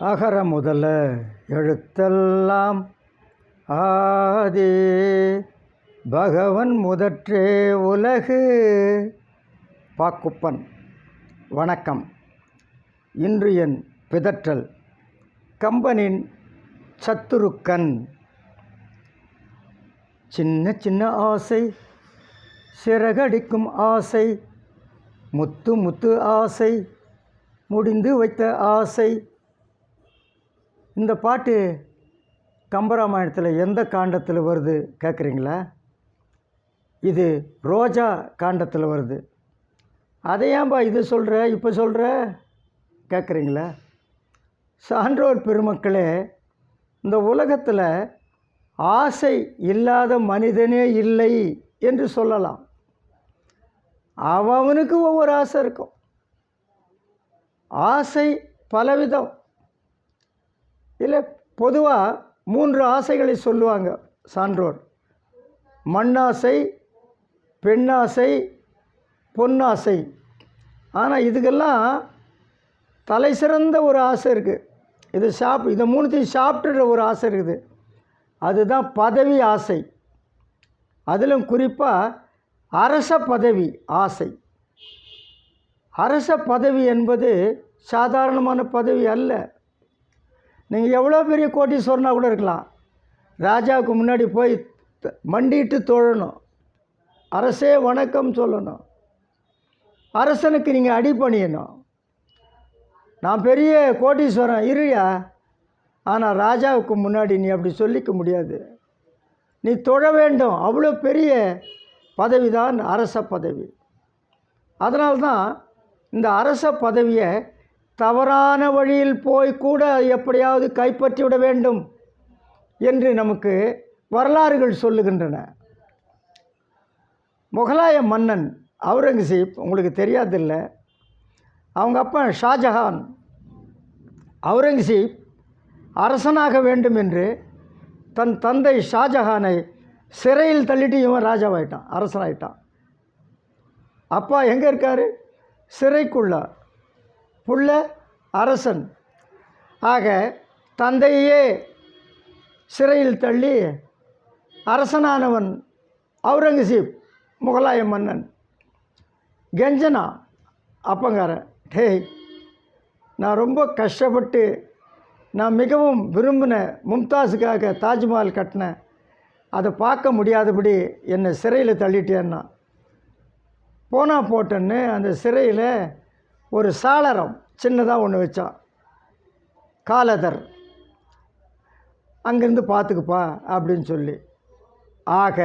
அகர முதல எழுத்தெல்லாம் ஆதி. பகவன் முதற்றே உலகு. பாக்குப்பன் வணக்கம். இன்று என் பிதற்றல் கம்பனின் சத்துருக்கன். சின்ன சின்ன ஆசை சிறகடிக்கும் ஆசை முத்து முத்து ஆசை முடிந்து வைத்த ஆசை இந்த பாட்டு கம்பராமாயணத்தில் எந்த காண்டத்தில் வருது கேட்குறீங்களா இது ரோஜா காண்டத்தில் வருது. அதை ஏன்பா இது சொல்கிற இப்போ சொல்கிற கேட்குறீங்களா சான்றோர் பெருமக்களே இந்த உலகத்தில் ஆசை இல்லாத மனிதனே இல்லை என்று சொல்லலாம். அவனுக்கு ஒவ்வொரு ஆசை இருக்கும். ஆசை பலவிதம். இல்லை பொதுவாக மூன்று ஆசைகளை சொல்லுவாங்க சான்றோர். மண்ணாசை பெண்ணாசை பொன்னாசை. ஆனால் இதுக்கெல்லாம் தலை சிறந்த ஒரு ஆசை இருக்குது இது சாப் இதை மூணுத்தையும் சாப்பிட்டுற ஒரு ஆசை இருக்குது. அதுதான் பதவி ஆசை. அதிலும் குறிப்பாக அரச பதவி ஆசை. அரச பதவி என்பது சாதாரணமான பதவி அல்ல. நீங்கள் எவ்வளோ பெரிய கோட்டீஸ்வரனாக கூட இருக்கலாம். ராஜாவுக்கு முன்னாடி போய் மண்டிட்டு தொழணும். அரசே வணக்கம் சொல்லணும். அரசனுக்கு நீங்கள் அடிபணியணும் நான் பெரிய கோட்டீஸ்வரன் இருயா? ஆனால் ராஜாவுக்கு முன்னாடி நீ அப்படி சொல்லிக்க முடியாது. நீ தொழ வேண்டும். அவ்வளோ பெரிய பதவி தான் அரச பதவி. அதனால்தான் இந்த அரச பதவியை தவறான வழியில் போய் கூட எப்படியாவது கைப்பற்றி விட வேண்டும் என்று நமக்கு வரலாறுகள் சொல்லுகின்றன. முகலாய மன்னன் அவுரங்கசீப் உங்களுக்கு தெரியாதில்ல அவங்க அப்பா ஷாஜஹான். அவுரங்கசீப் அரசனாக வேண்டும் என்று தன் தந்தை ஷாஜஹானை சிறையில் தள்ளிட்டு இவன் ராஜாவாயிட்டான் அரசனாயிட்டான். அப்பா எங்கே இருக்கார்? சிறைக்குள்ள புள்ள அரசன். ஆக தந்தையே சிறையில் தள்ளி அரசனானவன் அவுரங்கசீப் முகலாய மன்னன். கெஞ்சனா அப்பங்காரன் டேய் நான் ரொம்ப கஷ்டப்பட்டு நான் மிகவும் விரும்பின மும்தாஸுக்காக தாஜ்மஹால் கட்டினேன் அதை பார்க்க முடியாதபடி என்னை சிறையில் தள்ளிட்டேன்னா போனால் போட்டேன்னு அந்த சிறையில் ஒரு சாளரம் சின்னதாக ஒன்று வச்சான் காலதர். அங்கேருந்து பார்த்துக்குப்பா அப்படின்னு சொல்லி. ஆக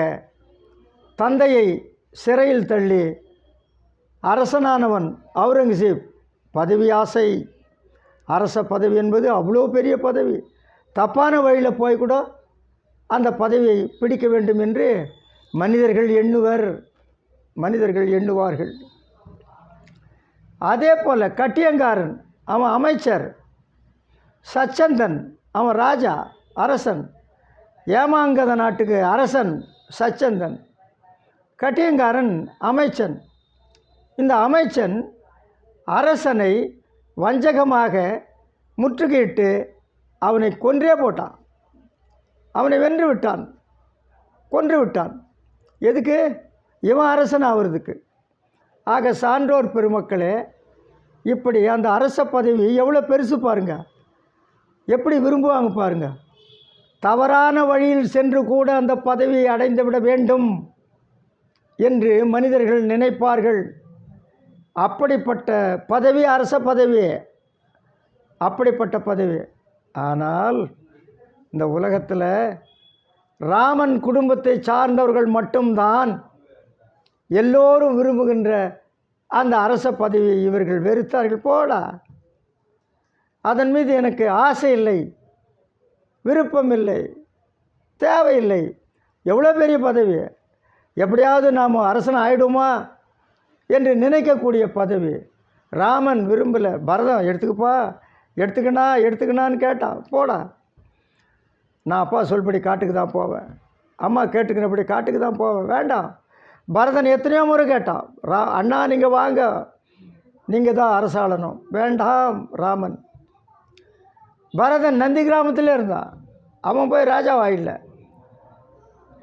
தந்தையை சிறையில் தள்ளி அரசனானவன் அவுரங்கசீப் பதவி ஆசை. அரச பதவி என்பது அவ்வளோ பெரிய பதவி. தப்பான வழியில் போய் கூட அந்த பதவியை பிடிக்க வேண்டும் என்று மனிதர்கள் எண்ணுவர். மனிதர்கள் எண்ணுவார்கள். அதே போல் கட்டியங்காரன் அவன் அமைச்சர் சச்சந்தன் அவன் ராஜா அரசன் ஏமாங்கத நாட்டுக்கு அரசன் சச்சந்தன். கட்டியங்காரன் அமைச்சன். இந்த அமைச்சன் அரசனை வஞ்சகமாக முற்றுகையிட்டு அவனை கொன்றே போட்டான். அவனை வென்று விட்டான். கொன்று விட்டான். எதுக்கு? இவன் அரசன் ஆகிறதுக்கு ஆக சான்றோர் பெருமக்களே இப்படி அந்த அரச பதவி எவ்வளோ பெருசு பாருங்க. எப்படி விரும்புவாங்க பாருங்க. தவறான வழியில் சென்று கூட அந்த பதவியை அடைந்து விட வேண்டும் என்று மனிதர்கள் நினைப்பார்கள். அப்படிப்பட்ட பதவி அரச பதவி அப்படிப்பட்ட பதவி. ஆனால் இந்த உலகத்தில் ராமன் குடும்பத்தை சார்ந்தவர்கள் மட்டும்தான் எல்லோரும் விரும்புகின்ற அந்த அரச பதவியை இவர்கள் வெறுத்தார்கள் போடா அதன் மீது எனக்கு ஆசை இல்லை விருப்பம் இல்லை தேவையில்லை எவ்வளோ பெரிய பதவி? எப்படியாவது நாம் அரசன் ஆயிடுமா என்று நினைக்கக்கூடிய பதவி. ராமன் விரும்பலை பரதம் எடுத்துக்கப்பா எடுத்துக்கணா எடுத்துக்கணான்னு கேட்டான் போடா. நான் அப்பா சொல்படி காட்டுக்கு தான் போவேன். அம்மா கேட்டுக்கிறபடி காட்டுக்கு தான் போவேன். வேண்டாம். பரதன் எத்தனையோ முறை கேட்டான் ரா அண்ணா நீங்கள் வாங்க. நீங்கள் தான் அரசாளணும் வேண்டாம் ராமன். பரதன் நந்தி கிராமத்தில் இருந்தான். அவன் போய் ராஜாவாயில்லை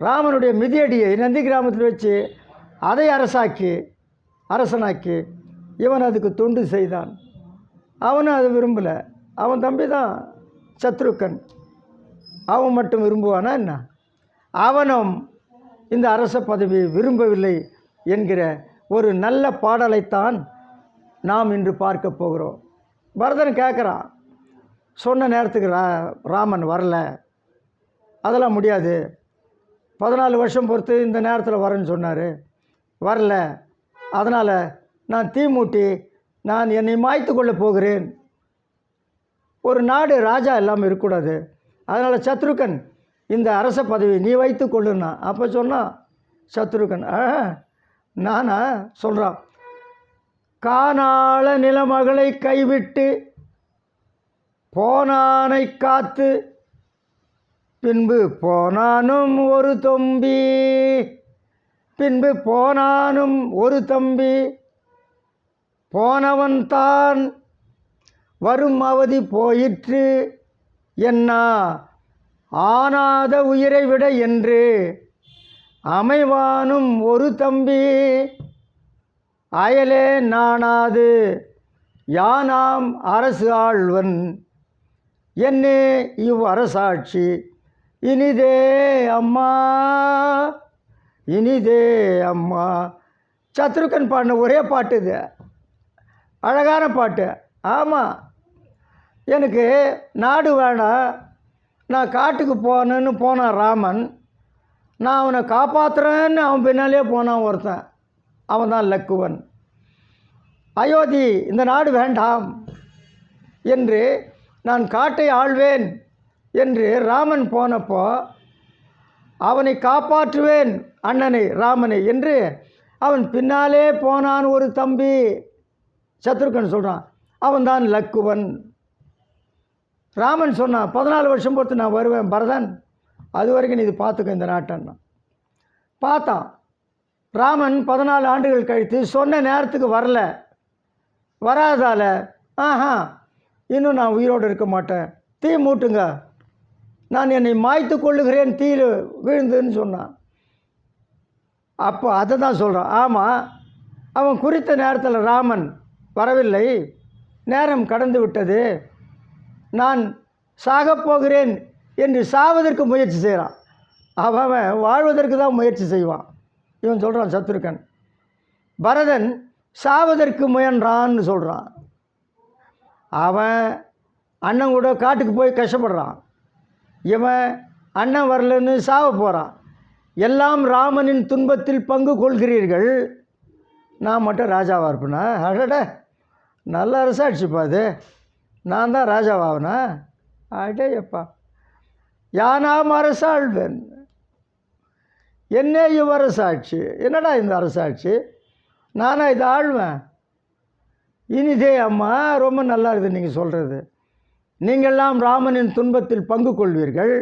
ராமனுடைய மிதியடியை நந்தி கிராமத்தில் வச்சு அதை அரசாக்கி அரசனாக்கி இவன் அதுக்கு தொண்டு செய்தான். அவனும் அதை விரும்பலை. அவன் தம்பி தான் சத்ருக்கன். அவன் மட்டும் விரும்புவானா என்ன? அவனும் இந்த அரச பதவியை விரும்பவில்லை என்கிற ஒரு நல்ல பாடலைத்தான் நாம் இன்று பார்க்க போகிறோம். பரதன் கேட்குறான் சொன்ன நேரத்துக்கு ரா ராமன் வரல. அதெல்லாம் முடியாது. பதினாலு வருஷம் பொறுத்து இந்த நேரத்தில் வரேன்னு சொன்னார். வரல. அதனால் நான் தீ மூட்டி நான் என்னை மாய்த்து கொள்ள போகிறேன். ஒரு நாடு ராஜா இல்லாமல் இருக்கக்கூடாது. அதனால் சத்ருகன் இந்த அரச பதவி நீ வைத்து கொள்ளுன்னா அப்போ சொன்னான் சத்ருகன் ஆ நானா சொல்கிறான் காணாள நிலமகளை கைவிட்டு போனானை காத்து பின்பு போனானும் ஒரு தொம்பி பின்பு போனானும் ஒரு தம்பி போனவன் தான் வரும் அவதி போயிற்று என்ன ஆனாத உயிரை விட என்று அமைவானும் ஒரு தம்பி. அயலே நாணாது யானாம் அரசு ஆழ்வன். என்னே இவ் அரசாட்சி இனிதே அம்மா இனிதே அம்மா. சத்ருக்கன் பாடின ஒரே பாட்டு இது அழகான பாட்டு. ஆமாம் எனக்கு நாடு வேணாம் நான் காட்டுக்கு போனேன்னு போனான் ராமன் நான் அவனை காப்பாற்றுறேன்னு அவன் பின்னாலே போனான் ஒருத்தன். அவன் தான் லக்குவன். அயோத்தி இந்த நாடு வேண்டாம் என்று நான் காட்டை ஆள்வேன் என்று ராமன் போனப்போ அவனை காப்பாற்றுவேன் அண்ணனை ராமனை என்று அவன் பின்னாலே போனான் ஒரு தம்பி. சத்ருக்கன் சொல்கிறான் அவன்தான் லக்குவன். ராமன் சொன்னான் பதினாலு வருஷம் பொறுத்து நான் வருவேன் பரதன். அது வரைக்கும் நீ இது பார்த்துக்க இந்த நாட்டன்னா. பார்த்தான் ராமன் பதினாலு ஆண்டுகள் கழித்து சொன்ன நேரத்துக்கு வரல. வராதால ஆஹா இன்னும் நான் உயிரோடு இருக்க மாட்டேன். தீ மூட்டுங்க. நான் என்னை மாய்த்து கொள்ளுகிறேன் தீயில் விழுந்துன்னு சொன்னான். அப்போ அதை தான் சொல்கிறான் ஆமாம் அவன் குறித்த நேரத்தில் ராமன் வரவில்லை. நேரம் கடந்து விட்டது. நான் சாகப்போகிறேன் என்று சாவதற்கு முயற்சி செய்கிறான். அவன் வாழ்வதற்கு தான் முயற்சி செய்வான். இவன் சொல்கிறான் சத்ருக்கன் பரதன் சாவதற்கு முயன்றான்னு சொல்கிறான் அவன் அண்ணன் கூட காட்டுக்கு போய் கஷ்டப்படுறான். இவன் அண்ணன் வரலன்னு சாவ போகிறான் எல்லாம் ராமனின் துன்பத்தில் பங்கு கொள்கிறீர்கள். நான் மட்டும் ராஜாவாக இருப்பேனா? அடட நல்ல அரசாட்சிப்பா அது. நான் தான் ராஜாவாகனா அடே எப்பா யானாம் அரசாழ்வேன் என்ன இவ் அரசாட்சி. என்னடா இந்த அரசாட்சி? நானா இதை ஆழ்வேன் இனிதே அம்மா ரொம்ப நல்லா இருக்குது நீங்கள் சொல்கிறது நீங்கள்லாம் ராமனின் துன்பத்தில் பங்கு கொள்வீர்கள்.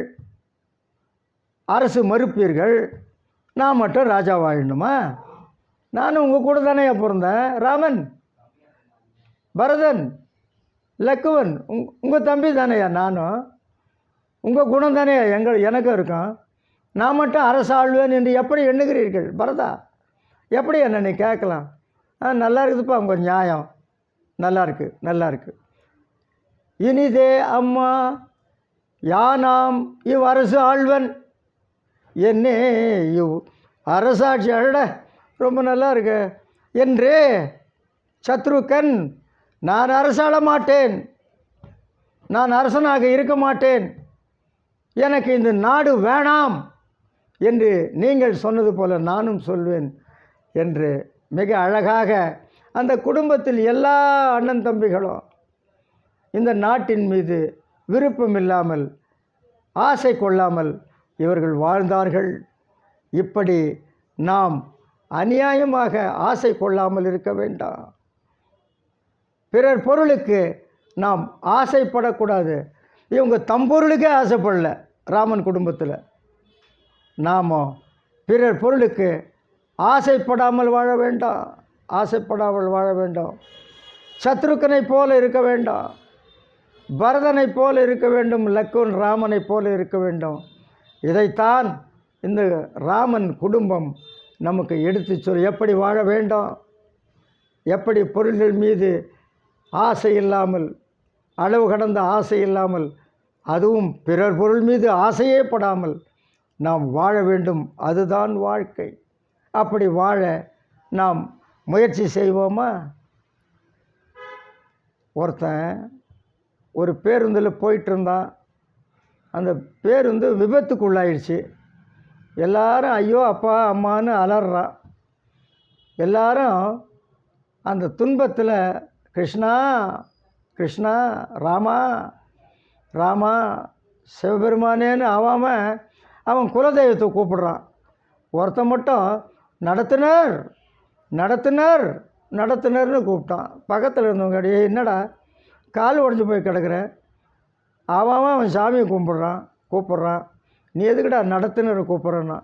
அரசு மறுப்பீர்கள். நான் மட்டும் ராஜா வாழணுமா நானும் உங்கள் கூட தானே பிறந்தேன்? ராமன்? பரதன்? லக்குவன் உங் உங்கள் தம்பி தானேயா நானும்? உங்கள் குணம் தானே எங்கள் எனக்கும் இருக்கும். நான் மட்டும் அரசாழ்வேன் என்று எப்படி எண்ணுகிறீர்கள்? பரதா எப்படி என்ன நீ கேட்கலாம்? ஆ நல்லா இருக்குதுப்பா உங்கள் நியாயம். நல்லா இருக்கு நல்லா இருக்கு. இனிதே அம்மா யானாம் இவ் அரசு ஆழ்வன் என்னே இவ் அரசாட்சி அழட ரொம்ப நல்லா இருக்கு. என்று சத்ருக்கன் நான் அரசாள மாட்டேன் நான் அரசனாக இருக்க மாட்டேன். எனக்கு இந்த நாடு வேணாம் என்று நீங்கள் சொன்னது போல நானும் சொல்வேன் என்று மிக அழகாக அந்த குடும்பத்தில் எல்லா அண்ணன் தம்பிகளும் இந்த நாட்டின் மீது விருப்பம் இல்லாமல் ஆசை கொள்ளாமல் இவர்கள் வாழ்ந்தார்கள். இப்படி நாம் அநியாயமாக ஆசை கொள்ளாமல் இருக்க வேண்டாம். பிறர் பொருளுக்கு நாம் ஆசைப்படக்கூடாது. இவங்க தம்பொருளுக்கே ஆசைப்படல ராமன் குடும்பத்தில். நாம் பிறர் பொருளுக்கு ஆசைப்படாமல் வாழ வேண்டாம் ஆசைப்படாமல் வாழ வேண்டாம். சத்ருக்கனை போல இருக்க வேண்டாம் பரதனைப் போல இருக்க வேண்டும் லக்குன் ராமனைப் போல இருக்க வேண்டும். இதைத்தான் இந்த ராமன் குடும்பம் நமக்கு எடுத்து சொல் எப்படி வாழ வேண்டும் எப்படி பொருள்கள் மீது ஆசை இல்லாமல் அளவு கடந்த ஆசை இல்லாமல் அதுவும் பிறர் பொருள் மீது ஆசையே படாமல் நாம் வாழ வேண்டும். அதுதான் வாழ்க்கை. அப்படி வாழ நாம் முயற்சி செய்வோமா? ஒருத்தன் ஒரு பேருந்தில் போயிட்டு இருந்தான் அந்த பேருந்து விபத்துக்குள்ளாயிடுச்சு. எல்லாரும் ஐயோ அப்பா அம்மான்னு அலறான் எல்லாரும் அந்த துன்பத்தில் கிருஷ்ணா கிருஷ்ணா ராமா ராமா சிவபெருமானேன்னு ஆவாமல் அவன் குலதெய்வத்தை கூப்பிடுறான். ஒருத்தன் மட்டும் நடத்துனர் நடத்துனர் நடத்துனர்னு கூப்பிட்டான். பக்கத்தில் இருந்தவங்க என்னடா கால் உடஞ்சி போய் கிடக்குற? அவன் அவன் சாமியை கும்பிட்றான் கூப்பிட்றான். நீ எதுக்குடா நடத்துனரை கூப்பிட்றேன்னா?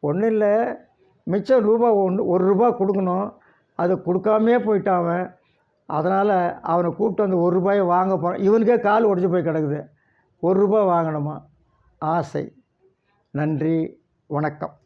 ஒன்றும் இல்லை. மிச்சம் ரூபா ஒன்று ஒரு ரூபா கொடுக்கணும். அது கொடுக்காமே போயிட்டான் அவன். அதனால் அவனை கூப்பிட்டு வந்து ஒரு ரூபாயை வாங்க போகிறான் இவனுக்கே கால் உடஞ்சி போய் கிடக்குது. ஒரு ரூபாய் வாங்கணுமா? ஆசை. நன்றி. வணக்கம்.